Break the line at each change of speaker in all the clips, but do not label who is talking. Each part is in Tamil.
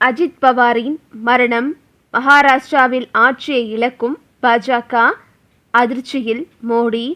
அஜித் பவாரின் மரணம் மகாராஷ்டிராவில் ஆட்சியை இழக்கும் பாஜக அதிர்ச்சியில் மோடி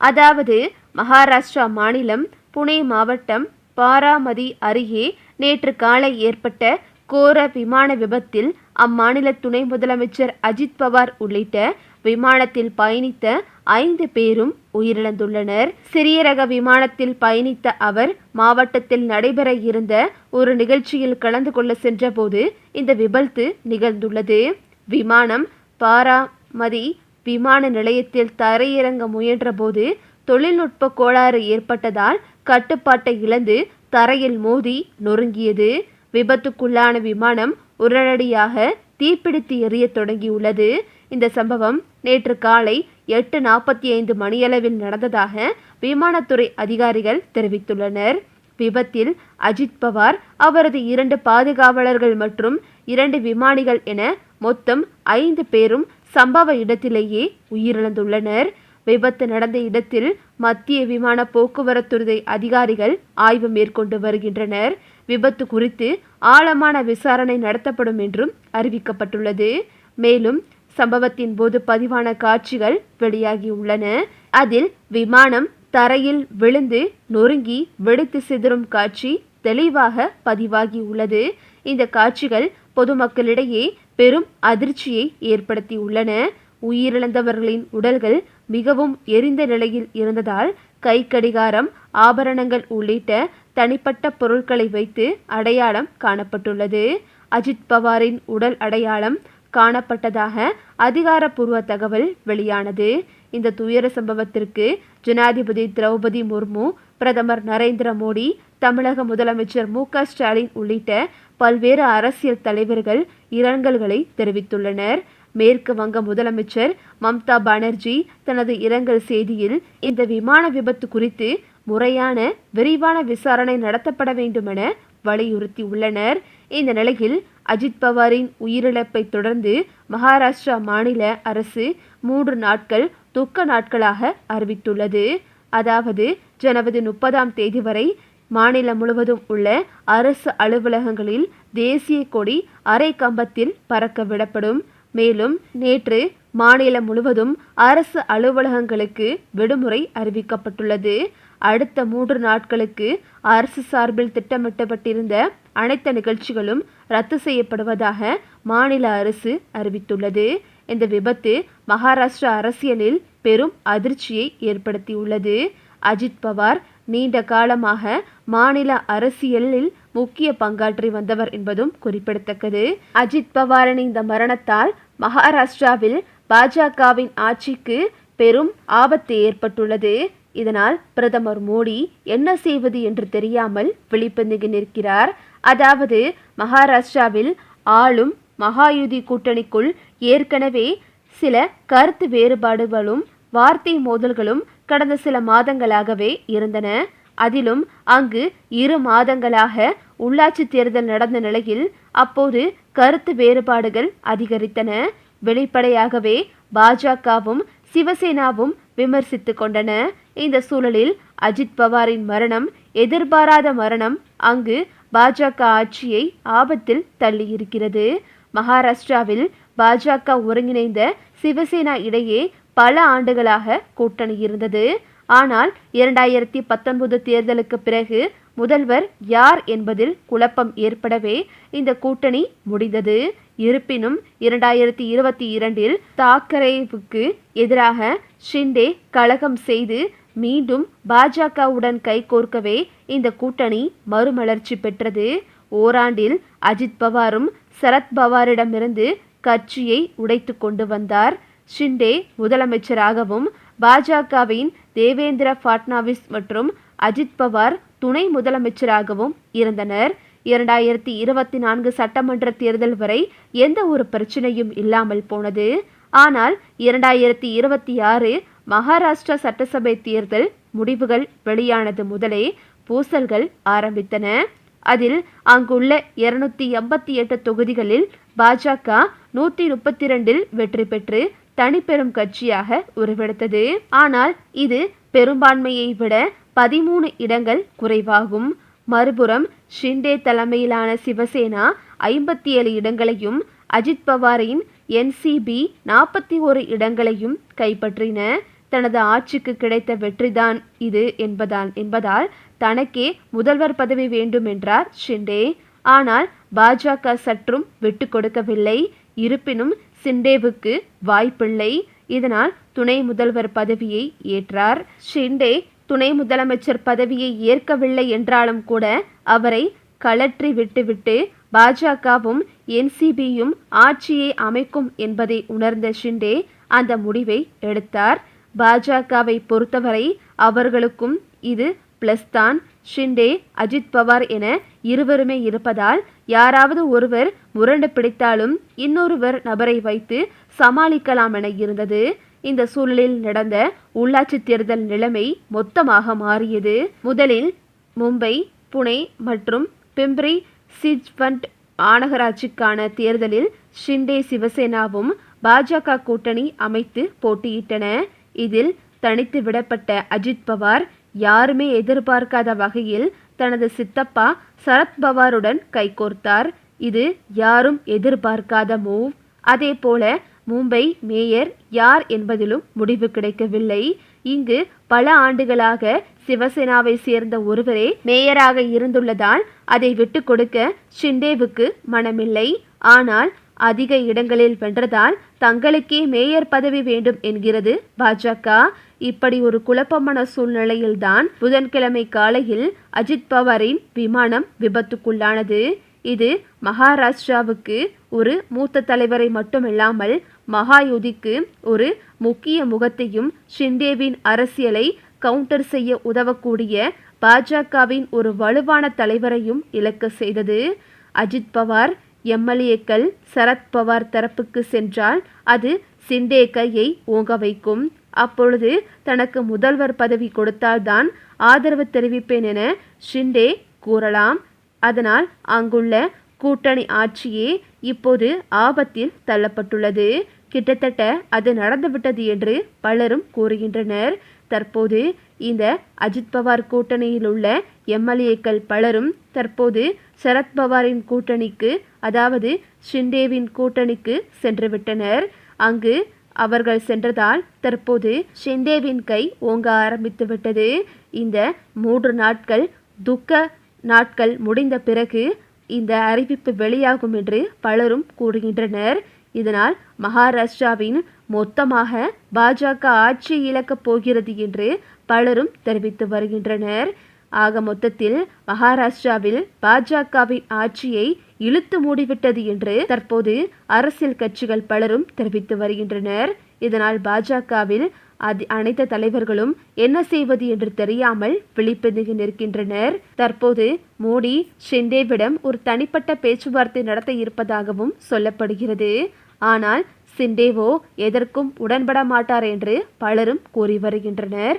அதாவது மகாராஷ்டிரா மாநிலம் புனே மாவட்டம் பாராமதி அருகே நேற்று காலை ஏற்பட்ட கோர விமான விபத்தில் அம்மாநில துணை முதலமைச்சர் அஜித் பவார் உள்ளிட்ட விமானத்தில் பயணித்த ஐந்து பேரும் உயிரிழந்துள்ளனர். சிறிய ரக விமானத்தில் பயணித்த அவர் மாவட்டத்தில் நடைபெற இருந்த ஒரு நிகழ்ச்சியில் கலந்து கொள்ள சென்றபோது இந்த விபத்து நிகழ்ந்துள்ளது. விமானம் பாராமதி விமான நிலையத்தில் தரையிறங்க முயன்றபோது தொழில்நுட்ப கோளாறு ஏற்பட்டதால் கட்டுப்பாட்டை இழந்து தரையில் மோதி நொறுங்கியது. விபத்துக்குள்ளான விமானம் உடனடியாக தீப்பிடித்து எரியத் தொடங்கியுள்ளது. இந்த சம்பவம் நேற்று காலை எட்டு நாற்பத்தி ஐந்து மணியளவில் நடந்ததாக விமானத்துறை அதிகாரிகள் தெரிவித்துள்ளனர். விபத்தில் அஜித் பவார் அவரது இரண்டு பாதுகாவலர்கள் மற்றும் இரண்டு விமானிகள் என மொத்தம் ஐந்து பேரும் சம்பவ இடத்திலேயே உயிரிழந்துள்ளனர். விபத்து நடந்த இடத்தில் மத்திய விமான போக்குவரத்துறை அதிகாரிகள் ஆய்வு மேற்கொண்டு வருகின்றனர். விபத்து குறித்து ஆழமான விசாரணை நடத்தப்படும் என்றும் அறிவிக்கப்பட்டுள்ளது. மேலும் சம்பவத்தின் போது பதிவான காட்சிகள் வெளியாகியுள்ளன. அதில் விமானம் தரையில் விழுந்து நொறுங்கி வெடித்து சிதறும் காட்சி தெளிவாக பதிவாகியுள்ளது. இந்த காட்சிகள் பொதுமக்களிடையே பெரும் அதிர்ச்சியை ஏற்படுத்தியுள்ளன. உயிரிழந்தவர்களின் உடல்கள் மிகவும் எரிந்த நிலையில் இருந்ததால் கை கடிகாரம் ஆபரணங்கள் உள்ளிட்ட தனிப்பட்ட பொருட்களை வைத்து அடையாளம் காணப்பட்டுள்ளது. அஜித் பவாரின் உடல் அடையாளம் காணப்பட்டதாக அதிகாரப்பூர்வ தகவல் வெளியானது. இந்த துயர சம்பவத்திற்கு ஜனாதிபதி திரௌபதி முர்மு பிரதமர் நரேந்திர மோடி தமிழக முதலமைச்சர் மு க ஸ்டாலின் உள்ளிட்ட பல்வேறு அரசியல் தலைவர்கள் இரங்கல்களை தெரிவித்துள்ளனர். மேற்கு வங்க முதலமைச்சர் மம்தா பானர்ஜி தனது இரங்கல் செய்தியில் இந்த விமான விபத்து குறித்து முறையான விரிவான விசாரணை நடத்தப்பட வேண்டுமென வலியுறுத்தியுள்ளனர் இந்த நிலையில் அஜித் பவாரின் உயிரிழப்பை தொடர்ந்து மகாராஷ்டிரா மாநில அரசு மூன்று நாட்கள் துக்க நாட்களாக அறிவித்துள்ளது. அதாவது ஜனவரி முப்பதாம் தேதி வரை மாநிலம் முழுவதும் உள்ள அரசு அலுவலகங்களில் தேசிய கொடி அரை கம்பத்தில் பறக்க விடப்படும். மேலும் நேற்று மாநிலம் முழுவதும் அரசு அலுவலகங்களுக்கு விடுமுறை அறிவிக்கப்பட்டுள்ளது. அடுத்த மூன்று நாட்களுக்கு அரசு சார்பில் திட்டமிட்டப்பட்டிருந்த அனைத்து நிகழ்ச்சிகளும் ரத்து செய்யப்படுவதாக மாநில அரசு அறிவித்துள்ளது. இந்த விபத்து மகாராஷ்டிரா அரசியலில் பெரும் அதிர்ச்சியை ஏற்படுத்தியுள்ளது. அஜித் பவார் நீண்ட காலமாக மாநில அரசியலில் முக்கிய பங்காற்றி வந்தவர் என்பதும் குறிப்பிடத்தக்கது. அஜித் பவாரின் இந்த மரணத்தால் மகாராஷ்டிராவில் பாஜகவின் ஆட்சிக்கு பெரும் ஆபத்து ஏற்பட்டுள்ளது. இதனால் பிரதமர் மோடி என்ன செய்வது என்று தெரியாமல் விழிப்பந்துகி நிற்கிறார். அதாவது மகாராஷ்டிராவில் ஆளும் மகாயுதி கூட்டணிக்குள் ஏற்கனவே சில கருத்து வேறுபாடுகளும் வார்த்தை மோதல்களும் கடந்த சில மாதங்களாகவே இருந்தன. அதிலும் அங்கு இரு மாதங்களாக உள்ளாட்சி தேர்தல் நடந்த நிலையில் அப்போது கருத்து வேறுபாடுகள் அதிகரித்தன. வெளிப்படையாகவே பாஜகவும் சிவசேனாவும் விமர்சித்து கொண்டன. இந்த சூழலில் அஜித் பவாரின் மரணம் எதிர்பாராத மரணம் அங்கு பாஜக ஆட்சியை ஆபத்தில் தள்ளியிருக்கிறது. மகாராஷ்டிராவில் பாஜக ஒருங்கிணைந்த சிவசேனா இடையே பல ஆண்டுகளாக கூட்டணி இருந்தது. ஆனால் இரண்டாயிரத்தி பத்தொன்பது தேர்தலுக்கு பிறகு முதல்வர் யார் என்பதில் குழப்பம் ஏற்படவே இந்த கூட்டணி முடிந்தது. இருப்பினும் இரண்டாயிரத்தி இருபத்தி இரண்டில் தாக்கரேவுக்கு எதிராக ஷிண்டே கழகம் செய்து மீண்டும் பாஜகவுடன் கைகோர்க்கவே இந்த கூட்டணி மறுமலர்ச்சி பெற்றது. ஓராண்டில் அஜித் பவாரும் சரத் பவாரிடமிருந்து கட்சியை உடைத்து கொண்டு வந்தார். ஷிண்டே முதலமைச்சராகவும் பாஜகவின் தேவேந்திர ஃபட்னாவிஸ் மற்றும் அஜித் பவார் துணை முதலமைச்சராகவும் இருந்தனர். இரண்டாயிரத்தி இருபத்தி நான்கு சட்டமன்ற தேர்தல் வரை எந்த ஒரு பிரச்சனையும் இல்லாமல் போனது. ஆனால் இரண்டாயிரத்தி இருபத்தி ஆறு மகாராஷ்டிரா சட்டசபை தேர்தல் முடிவுகள் வெளியானது முதலே பூசல்கள் ஆரம்பித்தன. அதில் அங்குள்ள இருநூத்தி எண்பத்தி எட்டு தொகுதிகளில் பாஜக நூற்றி முப்பத்தி ரெண்டில் வெற்றி பெற்று தனிப்பெரும் கட்சியாக உருவெடுத்தது. ஆனால் இது பெரும்பான்மையை விட பதிமூணு இடங்கள் குறைவாகும். மறுபுறம் ஷிண்டே தலைமையிலான சிவசேனா ஐம்பத்தி ஏழு இடங்களையும் அஜித் பவாரின் என்சிபி நாற்பத்தி ஒரு இடங்களையும் கைப்பற்றின. தனது ஆட்சிக்கு கிடைத்த வெற்றிதான் இது என்பதால் என்பதால் தனக்கே முதல்வர் பதவி வேண்டும் என்றார் ஷிண்டே. ஆனால் பாஜக சற்றும் விட்டு கொடுக்கவில்லை. இருப்பினும் சிண்டேவுக்கு வாய்ப்பில்லை. இதனால் துணை முதல்வர் பதவியை ஏற்றார். ஷிண்டே துணை முதலமைச்சர் பதவியை ஏற்கவில்லை என்றாலும் கூட அவரை கலற்றி விட்டுவிட்டு பாஜகவும் என்சிபியும் ஆட்சியை அமைக்கும் என்பதை உணர்ந்த ஷிண்டே அந்த முடிவை எடுத்தார். பாஜகவை பொறுத்தவரை அவர்களுக்கும் இது பிளஸ் தான். ஷிண்டே அஜித் பவார் என இருவருமே இருப்பதால் யாராவது ஒருவர் முரண்டு பிடித்தாலும் இன்னொருவர் நபரை வைத்து சமாளிக்கலாம் என இருந்தது. இந்த சூழலில் நடந்த உள்ளாட்சி தேர்தல் நிலைமை மொத்தமாக மாறியது. முதலில் மும்பை புனே மற்றும் பிம்ப்ரி சிஜ்வண்ட் மாநகராட்சிக்கான தேர்தலில் ஷிண்டே சிவசேனாவும் பாஜக கூட்டணி அமைத்து போட்டியிட்டன. இதில் தனித்து விடப்பட்ட அஜித் பவார் யாருமே எதிர்பார்க்காத வகையில் தனது சித்தப்பா சரத்பவாருடன் கைகோர்த்தார். இது யாரும் எதிர்பார்க்காத மூவ் அதே போல மும்பை மேயர் யார் என்பதிலும் முடிவு கிடைக்கவில்லை. இங்கு பல ஆண்டுகளாக சிவசேனாவை சேர்ந்த ஒருவரே மேயராக இருந்துள்ளதால் அதை விட்டு கொடுக்க ஷிண்டேவுக்கு மனமில்லை. ஆனால் அதிக இடங்களில் வென்றதால் தங்களுக்கே மேயர் பதவி வேண்டும் என்கிறது பாஜக. இப்படி ஒரு குழப்பமான சூழ்நிலையில்தான் புதன்கிழமை காலையில் அஜித் பவாரின் விமானம் விபத்துக்குள்ளானது. இது மகாராஷ்டிராவுக்கு ஒரு மூத்த தலைவரை மட்டுமில்லாமல் மகாயுதிக்கு ஒரு முக்கிய முகத்தையும் ஷிண்டேவின் அரசியலை கவுண்டர் செய்ய உதவக்கூடிய பாஜகவின் ஒரு வலுவான தலைவரையும் இழக்க செய்தது. அஜித் பவார் எம்எல்ஏக்கள் சரத் பவார் தரப்புக்கு சென்றால் அது சிண்டே கையை ஓங்க வைக்கும். அப்பொழுது தனக்கு முதல்வர் பதவி கொடுத்தால்தான் ஆதரவு தெரிவிப்பேன் என ஷிண்டே கூறலாம். அதனால் அங்குள்ள கூட்டணி ஆட்சியே இப்போது ஆபத்தில் தள்ளப்பட்டுள்ளது. கிட்டத்தட்ட அது நடந்துவிட்டது என்று பலரும் கூறுகின்றனர். தற்போது இந்த அஜித் பவார் கூட்டணியில் உள்ள எம்எல்ஏக்கள் பலரும் தற்போது சரத்பவாரின் கூட்டணிக்கு அதாவது ஷிண்டேவின் கூட்டணிக்கு சென்றுவிட்டனர். அங்கு அவர்கள் சென்றதால் தற்போது ஷிண்டேவின் கை ஓங்க ஆரம்பித்து விட்டது இந்த மூன்று நாட்கள் துக்க நாட்கள் முடிந்த பிறகு இந்த அறிவிப்பு வெளியாகும் என்று பலரும் கூறுகின்றனர். இதனால் மகாராஷ்டிராவின் மொத்தமாக பாஜக ஆட்சி இழக்கப் போகிறது என்று பலரும் தெரிவித்து வருகின்றனர். ஆக மொத்தத்தில் மகாராஷ்டிராவில் பாஜகவின் ஆட்சியை இழுத்து மூடிவிட்டது என்று தற்போது அரசியல் கட்சிகள் பலரும் தெரிவித்து வருகின்றனர். இதனால் பாஜகவில் அது அனைத்து தலைவர்களும் என்ன செய்வது என்று தெரியாமல் விழிப்பெதுகி நிற்கின்றனர். தற்போது மோடி ஷிண்டேவிடம் ஒரு தனிப்பட்ட பேச்சுவார்த்தை நடத்த இருப்பதாகவும் சொல்லப்படுகிறது. ஆனால் சிண்டேவோ எதற்கும் உடன்பட மாட்டார் என்று பலரும் கூறி வருகின்றனர்.